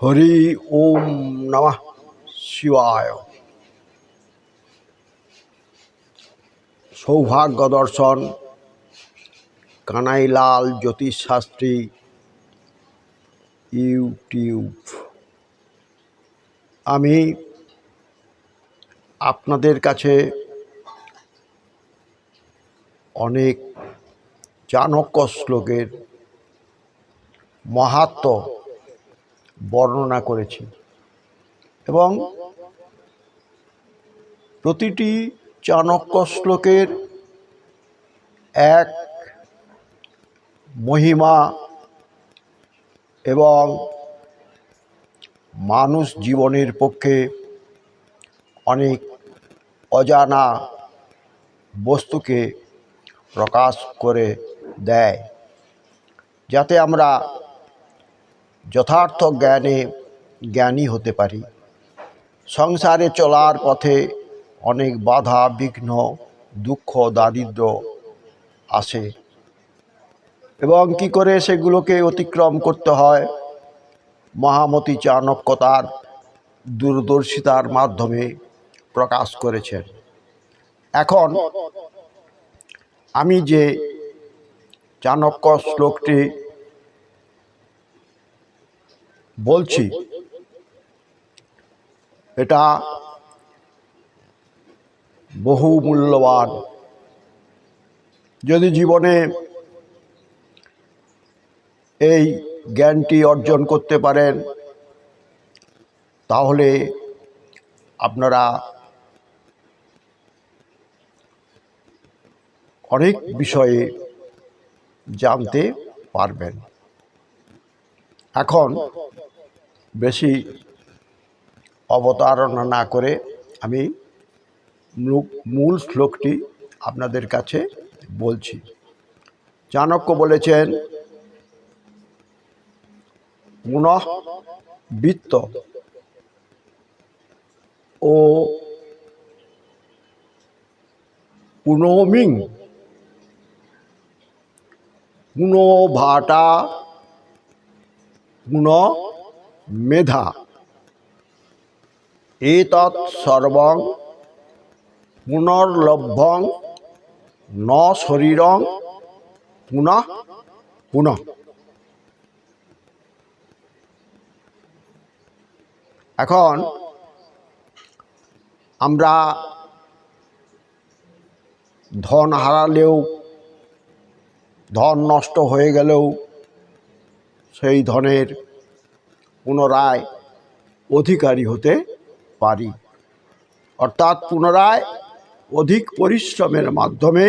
হরি ওম নমঃ শিবায়। সৌভাগ্য দর্শন কানাইলাল জ্যোতিষশাস্ত্রী, ইউটিউব। আমি আপনাদের কাছে অনেক চাণক্য শ্লোকের মাহাত্ম বর্ণনা করেছি। এবং প্রতিটি চাণক্য শ্লোকের এক মহিমা এবং মানুষ জীবনের পক্ষে অনেক অজানা বস্তুকে প্রকাশ করে দেয়। যাতে আমরা যথার্থ জ্ঞানে জ্ঞানী হতে পারি। সংসারে চলার পথে অনেক বাধা, বিঘ্ন, দুঃখ, দারিদ্র আসে এবং কি করে সেগুলোকে অতিক্রম করতে হয়? মহামতি চাণক্যতার দূরদর্শিতার মাধ্যমে প্রকাশ করেছেন। এখন আমি যে চাণক্য শ্লোকটি বলছি, এটা বহু মূল্যবান যদি জীবনে এই জ্ঞানটি অর্জন করতে পারেন, তাহলে আপনারা অনেক বিষয়ে জানতে পারবেন। এখন বেশি অবতারণা না করে আমি মূল শ্লোকটি আপনাদের কাছে বলছি। চাণক্য বলেছেন, পুনঃ বৃত্ত ও পুনমিং পুনভাটা পুন মেধা। এতৎ সর্বং পুনর্লভ্যং ন শরীরং পুনঃ পুনঃ। এখন আমরা ধন হারালেও, ধন নষ্ট হয়ে গেলেও সেই ধনের পুনরায় অধিকারী হতে পারি। অর্থাৎ পুনরায় অধিক পরিশ্রমের মাধ্যমে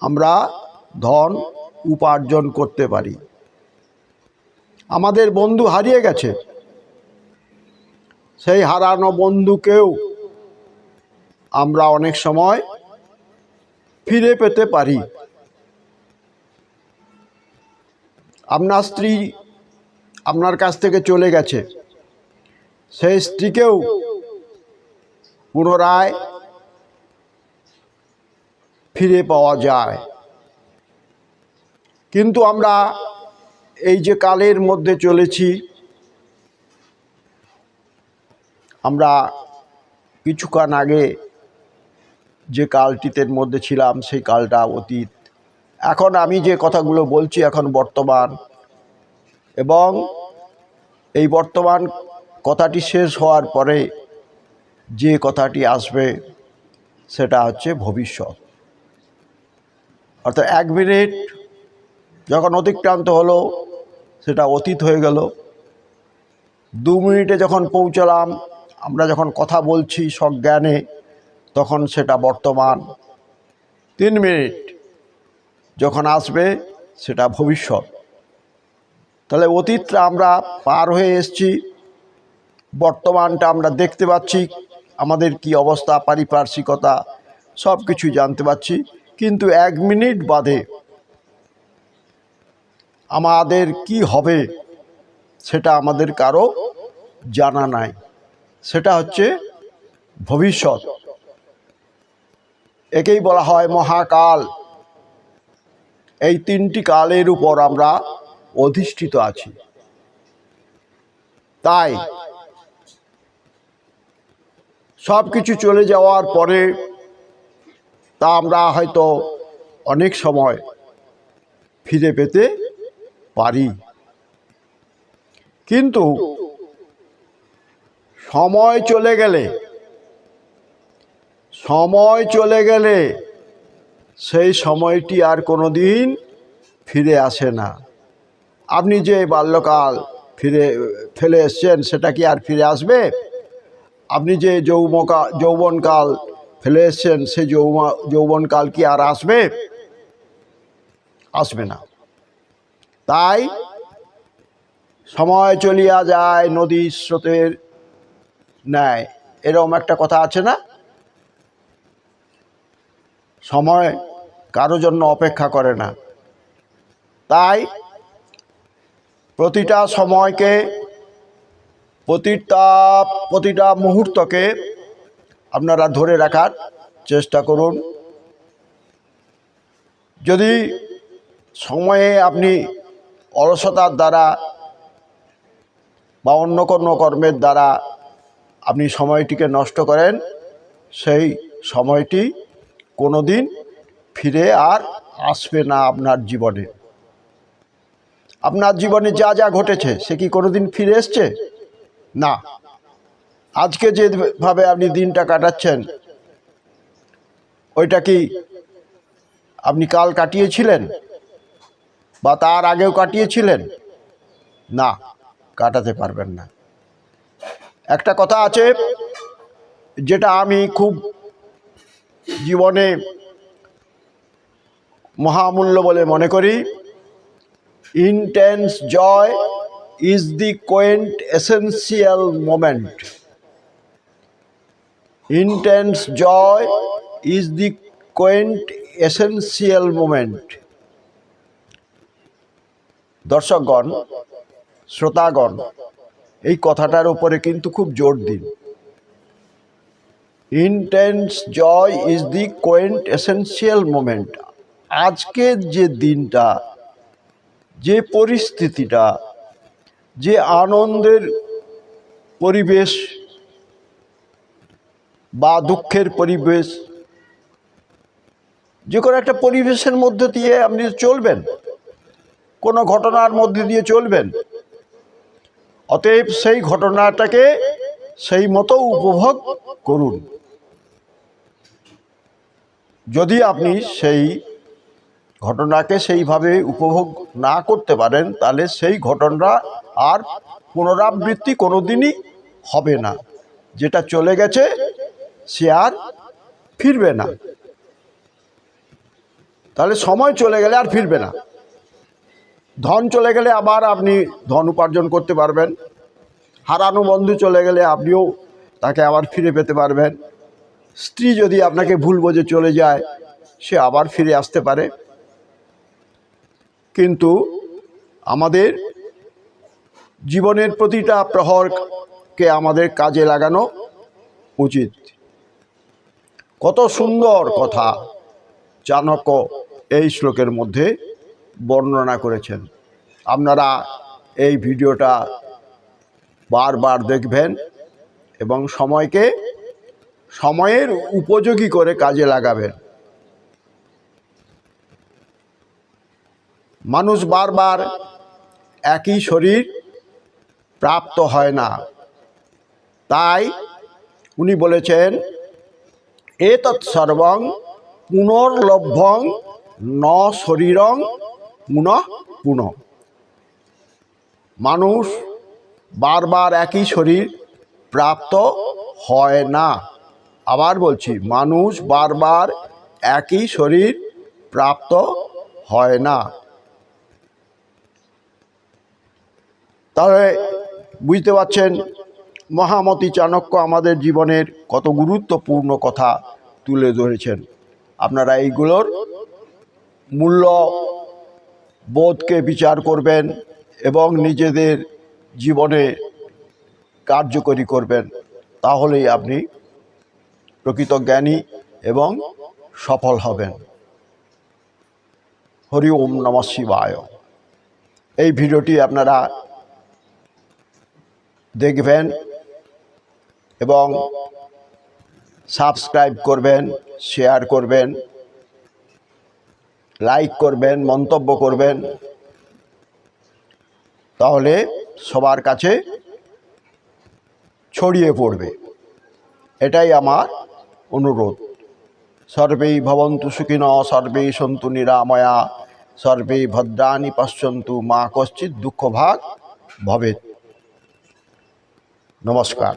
আমরা ধন উপার্জন করতে পারি। আমাদের বন্ধু হারিয়ে গেছে। সেই হারানো বন্ধুকেও আমরা অনেক সময় ফিরে পেতে পারি। আপনার স্ত্রী আপনার কাছ থেকে চলে গেছে, সেই স্ত্রীকেও পুনরায় ফিরে পাওয়া যায়। কিন্তু আমরা এই যে কালের মধ্যে চলেছি, আমরা কিছুক্ষণ আগে যে কালটিতে মধ্যে ছিলাম, সেই কালটা অতীত। এখন আমি যে কথাগুলো বলছি এখন বর্তমান, এবং এই বর্তমান কথাটি শেষ হওয়ার পরে যে কথাটি আসবে সেটা হচ্ছে ভবিষ্যৎ। অর্থাৎ এক মিনিট যখন অতিক্রান্ত হলো, সেটা অতীত হয়ে গেল। দু মিনিটে যখন পৌঁছলাম, আমরা যখন কথা বলছি সজ্ঞানে, তখন সেটা বর্তমান। তিন মিনিট যখন আসবে, সেটা ভবিষ্যৎ। তাহলে অতীতটা আমরা পার হয়ে এসছি, বর্তমানটা আমরা দেখতে পাচ্ছি, আমাদের কি অবস্থা, পারিপার্শ্বিকতা সব কিছু জানতে পাচ্ছি কিন্তু এক মিনিট বাদে আমাদের কি হবে, সেটা আমাদের কারও জানা নাই। সেটা হচ্ছে ভবিষ্যৎ। একেই বলা হয় মহাকাল। এই তিনটি কালের উপর আমরা অধিষ্ঠিত আছি। তাই সব কিছু চলে যাওয়ার পরে তা আমরা হয়তো অনেক সময় ফিরে পেতে পারি। কিন্তু সময় চলে গেলে, সময় চলে গেলে সেই সময়টি আর কোনো দিন ফিরে আসে না। আপনি যে বাল্যকাল ফিরে, ফেলে এসছেন, সেটা কি আর ফিরে আসবে? আপনি যে যৌবকা, যৌবনকাল ফেলে এসছেন, সেই যৌবা যৌবনকাল কি আর আসবে? আসবে না। তাই সময় চলিয়া যায় নদী স্রোতের ন্যায়। এরকম একটা কথা আছে না? সময় কারও জন্য অপেক্ষা করে না। তাই প্রতিটা সময়কে, প্রতিটা প্রতিটা মুহূর্তকে আপনারা ধরে রাখার চেষ্টা করুন। যদি সময়ে আপনি অলসতার দ্বারা বা অন্য কোনো কর্মের দ্বারা আপনি সময়টিকে নষ্ট করেন, সেই সময়টি কোনো দিন ফিরে আর আসবে না আপনার জীবনে। আপনার জীবনে যা যা ঘটেছে, সে কি কোনো দিন ফিরে এসছে? না। আজকে যেভাবে আপনি দিনটা কাটাচ্ছেন, ওইটা কি আপনি কাল কাটিয়েছিলেন? বা তার আগেও কাটিয়েছিলেন? না, কাটাতে পারবেন না। একটা কথা আছে, যেটা আমি খুব জীবনে মহামূল্য বলে মনে করি। Intense joy is the quintessential moment intense joy is the quintessential moment দর্শকগণ, শ্রোতাগণ, এই কথাটার উপরে কিন্তু খুব জোর দিন। Intense joy is the quintessential moment আজকের যে দিনটা, যে পরিস্থিতিটা, যে আনন্দের পরিবেশ বা দুঃখের পরিবেশ, যে কোনো একটা পরিবেশের মধ্যে দিয়ে আপনি চলবেন, কোনো ঘটনার মধ্যে দিয়ে চলবেন, অতএব সেই ঘটনাটাকে সেই মতো উপভোগ করুন। যদি আপনি সেই ঘটনাকে সেইভাবে উপভোগ না করতে পারেন, তাহলে সেই ঘটনা আর পুনরাবৃত্তি কোনো দিনই হবে না। যেটা চলে গেছে, সে আর ফিরবে না। তাহলে সময় চলে গেলে আর ফিরবে না। ধন চলে গেলে আবার আপনি ধন উপার্জন করতে পারবেন। হারানো বন্ধু চলে গেলে আপনিও তাকে আবার ফিরে পেতে পারবেন। স্ত্রী যদি আপনাকে ভুল বোঝে চলে যায়, সে আবার ফিরে আসতে পারে। কিন্তু আমাদের জীবনের প্রতিটা প্রহরকে আমাদের কাজে লাগানো উচিত। কত সুন্দর কথা চাণক্য এই শ্লোকের মধ্যে বর্ণনা করেছেন। আপনারা এই ভিডিওটা বারবার দেখবেন এবং সময়কে সময়ের উপযোগী করে কাজে লাগাবেন। মানুষ বারবার একই শরীর প্রাপ্ত হয় না। তাই উনি বলেছেন, এতৎ সর্বং পুনর্লভ্যং ন শরীরং পুনঃ পুনঃ। মানুষ বারবার একই শরীর প্রাপ্ত হয় না। আবার বলছি, মানুষ বারবার একই শরীর প্রাপ্ত হয় না। তাহলে বুঝতে পারছেন, মহামতি চাণক্য আমাদের জীবনের কত গুরুত্বপূর্ণ কথা তুলে ধরেছেন। আপনারা এইগুলোর মূল্য বোধকে বিচার করবেন এবং নিজেদের জীবনে কার্যকরী করবেন, তাহলেই আপনি প্রকৃত জ্ঞানী এবং সফল হবেন। হরি ওম নমঃ শিবায়। এই ভিডিওটি আপনারা দেখবেন এবং সাবস্ক্রাইব করবেন, শেয়ার করবেন, লাইক করবেন, মন্তব্য করবেন। তাহলে সবার কাছে ছড়িয়ে পড়বে। এটাই আমার অনুরোধ। সর্বেই ভবন্তু সুখিন সর্বেই সন্তু নিরাময়া সর্বেই ভদ্রাণি পশ্যন্তু, মা কশ্চিৎ দুঃখভাগ ভবেৎ। নমস্কার